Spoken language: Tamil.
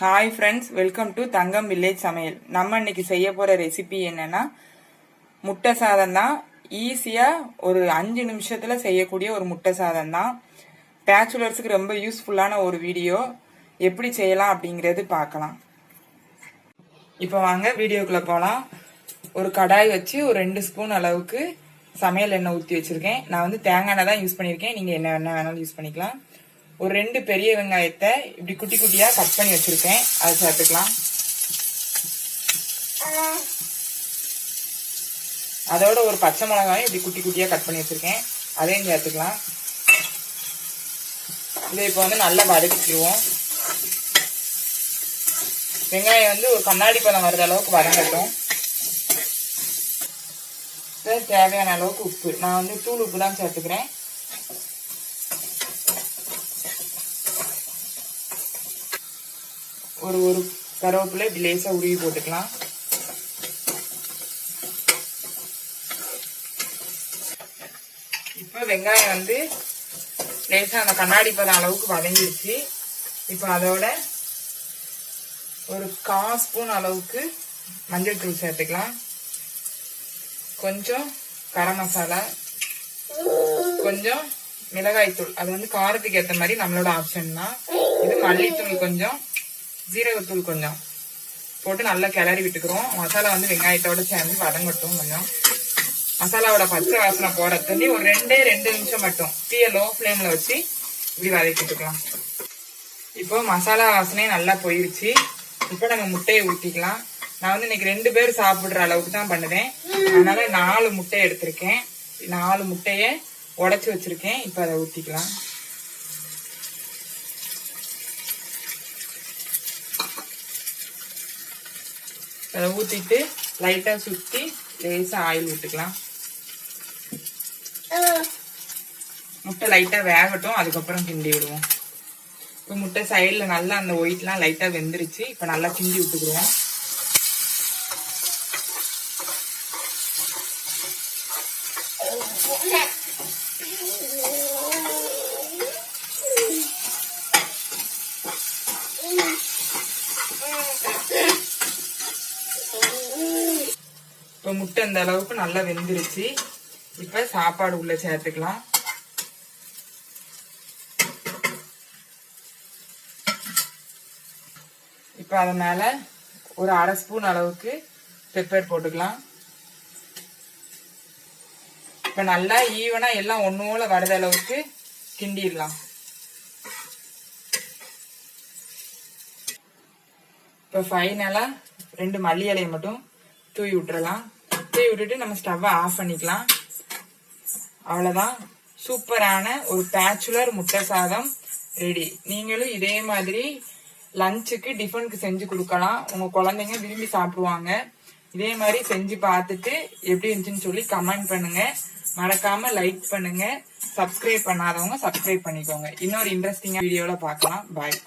Hi friends welcome to Thangam village சமையல் நம்ம இன்னைக்கு செய்ய போகிற ரெசிபி என்னன்னா முட்டை சாதம் தான். ஈஸியாக ஒரு அஞ்சு நிமிஷத்தில் செய்யக்கூடிய ஒரு முட்டை சாதம் தான். பேச்சுலர்ஸுக்கு ரொம்ப யூஸ்ஃபுல்லான ஒரு வீடியோ எப்படி செய்யலாம் அப்படிங்கிறது பார்க்கலாம். இப்போ வாங்க வீடியோக்குள்ளே போகலாம் ஒரு கடாய் வச்சு ஒரு ரெண்டு ஸ்பூன் அளவுக்கு சமையல் எண்ணெய் ஊற்றி வச்சுருக்கேன். நான் வந்து தேங்காய் எண்ணெய் தான் யூஸ் பண்ணியிருக்கேன். நீங்கள் என்ன எண்ணெய் வேணாலும் யூஸ் பண்ணிக்கலாம். ஒரு ரெண்டு பெரிய வெங்காயத்தை இப்படி குட்டி குட்டியா கட் பண்ணி வச்சிருக்கேன். அதை சேர்த்துக்கலாம். அதோட ஒரு பச்சை மிளகாயும் இப்படி குட்டி குட்டியா கட் பண்ணி வச்சிருக்கேன். அதையும் சேர்த்துக்கலாம். இதை இப்போ வந்து நல்லா வதக்கிடுவோம் வெங்காயம் வந்து ஒரு கண்ணாடி பழம் வர்ற அளவுக்கு வதங்கட்டும். தேவையான அளவுக்கு உப்பு. நான் வந்து தூள் உப்பு தான் சேர்த்துக்கிறேன். ஒரு ஒரு கருவேப்பிலை இப்படி லேசா உருவி போட்டுக்கலாம். இப்போ வெங்காயம் வந்து லேசா அந்த கண்ணாடி பதம் அளவுக்கு வதங்கிடுச்சு. இப்போ அதோட ஒரு கா ஸ்பூன் அளவுக்கு மஞ்சள் தூள் சேர்த்துக்கலாம். கொஞ்சம் கரம் மசாலா. கொஞ்சம் மிளகாய் தூள் அது வந்து காரத்துக்கு ஏற்ற மாதிரி நம்மளோட ஆப்ஷன் தான். இது மல்லித்தூள் கொஞ்சம் ஜீரகத்தூள் கொஞ்சம் போட்டு நல்லா கிளறி விட்டுக்கிறோம். மசாலா வந்து வெங்காயத்தோட சேர்ந்து வதங்கட்டும் கொஞ்சம். மசாலாவோட பச்சை வாசனை போற தண்ணி ஒரு ரெண்டே ரெண்டு நிமிஷம் மட்டும். தீய லோ ஃப்ளேம்ல வச்சு இப்படி வதக்கிட்டுக்கலாம் இப்போ மசாலா வாசனையும் நல்லா போயிருச்சு. இப்போ நம்ம முட்டையை ஊற்றிக்கலாம் நான் வந்து இன்னைக்கு ரெண்டு பேர் சாப்பிடுற அளவுக்கு தான் பண்ணுவேன். அதனால நாலு முட்டை எடுத்திருக்கேன். நாலு முட்டையை உடச்சி வச்சிருக்கேன். இப்போ அதை ஊற்றிக்கலாம் அதை ஊற்றிட்டு லைட்டாக சுற்றி லேசாக ஆயில் விட்டுக்கலாம் முட்டை லைட்டாக வேகட்டும் அதுக்கப்புறம் கிண்டி விடுவோம். இப்போ முட்டை சைடில் நல்லா அந்த ஒயிட்லாம் லைட்டாக வெந்துருச்சு இப்போ நல்லா கிண்டி விட்டுக்குருவோம் இப்போ முட்டை இந்த அளவுக்கு நல்லா வெந்துருச்சு. இப்போ சாப்பாடு உள்ளே சேர்த்துக்கலாம். இப்போ அது மேலே ஒரு அரை ஸ்பூன் அளவுக்கு பெப்பர் போட்டுக்கலாம். இப்போ நல்லா ஈவனாக எல்லாம் ஒன்றோல வரத அளவுக்கு கிண்டிடலாம். இப்போ ஃபைனலாக ரெண்டு மல்லி இலையை மட்டும் தூவி விட்டுறலாம். தூவி விட்டுட்டு நம்ம ஸ்டவ்வை ஆஃப் பண்ணிக்கலாம். அவ்வளோதான் சூப்பரான ஒரு பேச்சுலர் முட்டை சாதம் ரெடி நீங்களும் இதே மாதிரி லஞ்சுக்கு டிஃபனுக்கு செஞ்சு கொடுக்கலாம். உங்கள் குழந்தைங்க விரும்பி சாப்பிடுவாங்க. இதே மாதிரி செஞ்சு பார்த்துட்டு எப்படி இருந்துச்சுன்னு சொல்லி கமெண்ட் பண்ணுங்க. மறக்காம லைக் பண்ணுங்க. சப்ஸ்கிரைப் பண்ணாதவங்க சப்ஸ்கிரைப் பண்ணிக்கோங்க. இன்னொரு இன்ட்ரெஸ்டிங்கான வீடியோவில் பார்க்கலாம். பாய்